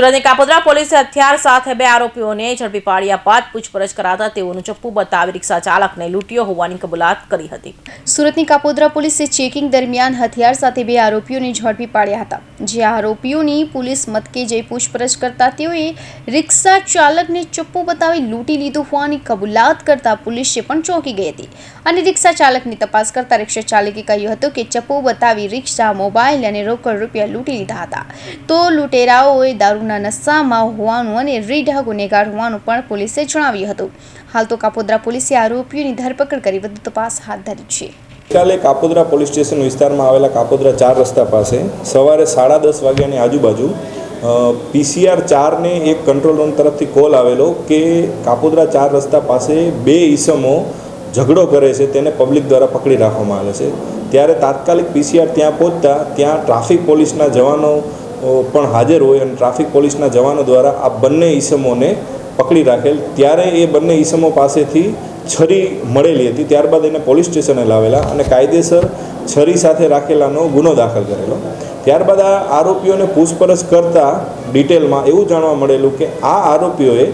સુરતની કાપોદ્રા પોલીસે હથિયાર સાથે બે આરોપીઓને ઝડપી પાડ્યા બાદ પૂછપરછ કરાતા તેઓનું ચપ્પુ બતાવી રિક્ષા ચાલકને લૂંટ્યો હોવાની કબૂલાત કરી હતી. સુરતની કાપોદ્રા પોલીસે ચેકિંગ દરમિયાન હથિયાર સાથે બે આરોપીઓને ઝડપી પાડ્યા હતા. જે આરોપીઓની પોલીસ મથકે જઈ પૂછપરછ કરતા તેઓએ રિક્ષા ચાલકને ચપ્પુ બતાવી લૂંટી લીધું હોવાની કબૂલાત કરતા પોલીસે પણ ચોંકી ગઈ હતી. અને રિક્ષા ચાલકની તપાસ કરતા રિક્ષા ચાલકે કહ્યું હતું કે ચપ્પુ બતાવી રિક્ષા, મોબાઈલ અને રોકડ રૂપિયા લૂંટી લીધા હતા. તો લૂંટેરાઓએ દારૂના નશામાં હોવાનું અને રીઢા ગુનેગાર હોવાનું પણ પોલીસે જણાવ્યું હતું. હાલ તો કાપોદ્રા પોલીસે આરોપીઓની ધરપકડ કરી વધુ તપાસ હાથ ધરી છે. ગઈકાલે કાપોદરા પોલીસ સ્ટેશન વિસ્તારમાં આવેલા કાપોદરા ચાર રસ્તા પાસે સવારે સાડા દસ વાગ્યાની આજુબાજુ પીસીઆર ચારને એક કંટ્રોલ રૂમ તરફથી કોલ આવેલો કે કાપોદરા ચાર રસ્તા પાસે બે ઈસમો ઝઘડો કરે છે, તેને પબ્લિક દ્વારા પકડી રાખવામાં આવે છે. ત્યારે તાત્કાલિક પીસીઆર ત્યાં પહોંચતા, ત્યાં ટ્રાફિક પોલીસના જવાનો પણ હાજર હોય અને ટ્રાફિક પોલીસના જવાનો દ્વારા આ બંને ઈસમોને પકડી રાખેલ. ત્યારે એ બંને ઈસમો પાસેથી છરી મળેલી હતી. ત્યારબાદ એને પોલીસ સ્ટેશને લાવેલા અને કાયદેસર છરી સાથે રાખેલાનો ગુનો દાખલ કરેલો. ત્યારબાદ આ આરોપીઓને પૂછપરછ કરતાં ડિટેલમાં એવું જાણવા મળેલું કે આ આરોપીઓએ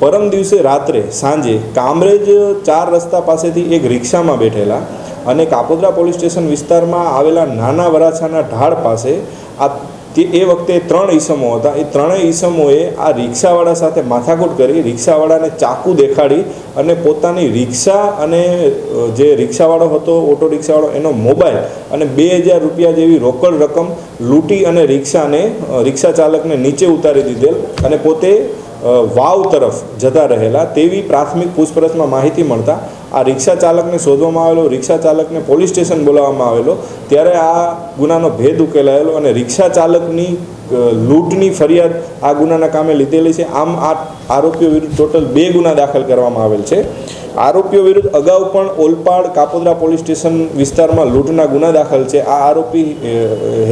પરમ દિવસે રાત્રે સાંજે કામરેજ ચાર રસ્તા પાસેથી એક રિક્ષામાં બેઠેલા અને કાપોદ્રા પોલીસ સ્ટેશન વિસ્તારમાં આવેલા નાના વરાછાના ઢાળ પાસે આ તે એ વખતે ત્રણ ઈસમો હતા. એ ત્રણેય ઈસમોએ આ રિક્ષાવાળા સાથે માથાકૂટ કરી, રિક્ષાવાળાને ચાકુ દેખાડી અને પોતાની રિક્ષા અને જે રિક્ષાવાળો હતો, ઓટો રિક્ષાવાળો, એનો મોબાઈલ અને બે હજાર રૂપિયા જેવી રોકડ રકમ લૂંટી અને રિક્ષાને રિક્ષા ચાલકને નીચે ઉતારી દીધેલ અને પોતે વાવ તરફ જતા રહેલા. તેવી પ્રાથમિક પૂછપરછમાં માહિતી મળતા આ રિક્ષા ચાલકને શોધવામાં આવેલો, રિક્ષા ચાલકને પોલીસ સ્ટેશન બોલાવવામાં આવેલો, ત્યારે આ ગુનાનો ભેદ ઉકેલાયેલો અને રિક્ષા ચાલકની લૂંટની ફરિયાદ આ ગુનાના કામે લીધેલી છે. આમ આ આરોપીઓ વિરુદ્ધ ટોટલ બે ગુના દાખલ કરવામાં આવેલ છે. આરોપીઓ વિરુદ્ધ અગાઉ પણ ઓલપાડ કાપોદરા પોલીસ સ્ટેશન વિસ્તારમાં લૂંટના ગુના દાખલ છે. આ આરોપી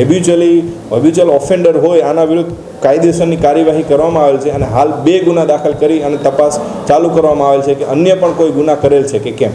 હેબ્યુચલી હેબ્યુચલ ઓફેન્ડર હોય, આના વિરુદ્ધ કાયદેસરની કાર્યવાહી કરવામાં આવેલ છે અને હાલ બે ગુના દાખલ કરી અને તપાસ ચાલુ કરવામાં આવેલ છે કે અન્ય પણ કોઈ ગુના કરેલ છે કે કેમ?